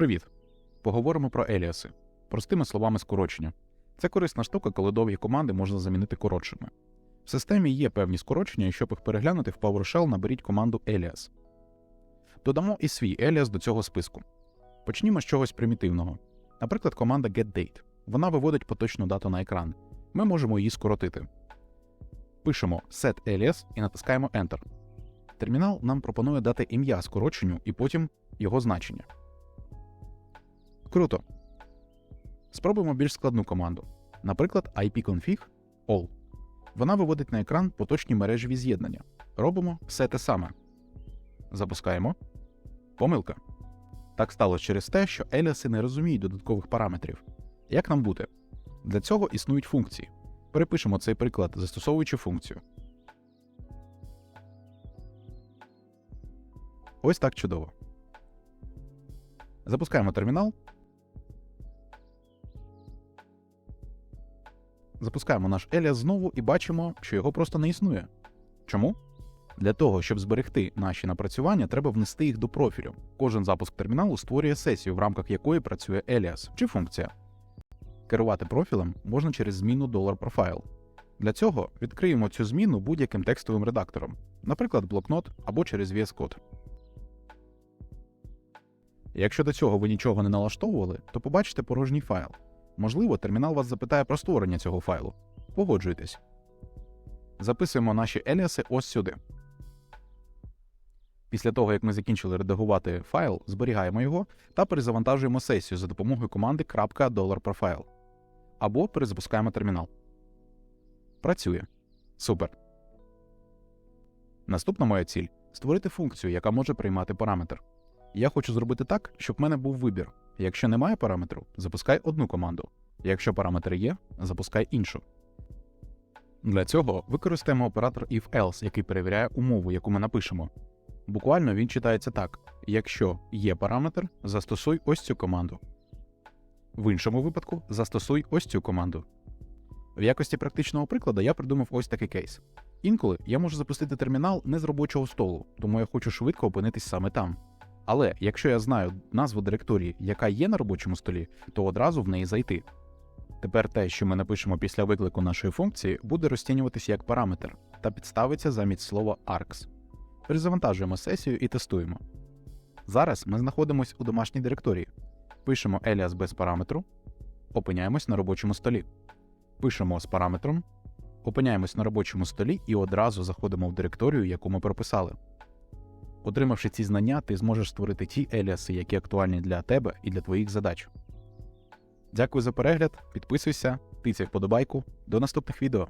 Привіт! Поговоримо про еліаси. Простими словами скорочення. Це корисна штука, коли довгі команди можна замінити коротшими. В системі є певні скорочення, і щоб їх переглянути в PowerShell, наберіть команду alias. Додамо і свій еліас до цього списку. Почнімо з чогось примітивного. Наприклад, команда getDate. Вона виводить поточну дату на екран. Ми можемо її скоротити. Пишемо setAlias і натискаємо Enter. Термінал нам пропонує дати ім'я скороченню і потім його значення. Круто. Спробуємо більш складну команду. Наприклад, ipconfig all. Вона виводить на екран поточні мережеві з'єднання. Робимо все те саме. Запускаємо. Помилка. Так сталося через те, що еліаси не розуміють додаткових параметрів. Як нам бути? Для цього існують функції. Перепишемо цей приклад, застосовуючи функцію. Ось так чудово. Запускаємо термінал. Запускаємо наш Еліас знову і бачимо, що його просто не існує. Чому? Для того, щоб зберегти наші напрацювання, треба внести їх до профілю. Кожен запуск терміналу створює сесію, в рамках якої працює Еліас чи функція. Керувати профілем можна через зміну $profile. Для цього відкриємо цю зміну будь-яким текстовим редактором, наприклад, блокнот або через VS Code. Якщо до цього ви нічого не налаштовували, то побачите порожній файл. Можливо, термінал вас запитає про створення цього файлу. Погоджуйтесь. Записуємо наші еліаси ось сюди. Після того, як ми закінчили редагувати файл, зберігаємо його та перезавантажуємо сесію за допомогою команди .$profile. Або перезапускаємо термінал. Працює. Супер. Наступна моя ціль створити функцію, яка може приймати параметр. Я хочу зробити так, щоб в мене був вибір. Якщо немає параметру, запускай одну команду. Якщо параметр є, запускай іншу. Для цього використаємо оператор if-else, який перевіряє умову, яку ми напишемо. Буквально він читається так: якщо є параметр, застосуй ось цю команду. В іншому випадку застосуй ось цю команду. В якості практичного прикладу я придумав ось такий кейс. Інколи я можу запустити термінал не з робочого столу, тому я хочу швидко опинитись саме там. Але якщо я знаю назву директорії, яка є на робочому столі, то одразу в неї зайти. Тепер те, що ми напишемо після виклику нашої функції, буде розцінюватися як параметр та підставиться замість слова args. Перезавантажуємо сесію і тестуємо. Зараз ми знаходимося у домашній директорії. Пишемо alias без параметру, опиняємось на робочому столі. Пишемо з параметром, опиняємось на робочому столі і одразу заходимо в директорію, яку ми прописали. Отримавши ці знання, ти зможеш створити ті еліаси, які актуальні для тебе і для твоїх задач. Дякую за перегляд, підписуйся, тицяй вподобайку. До наступних відео.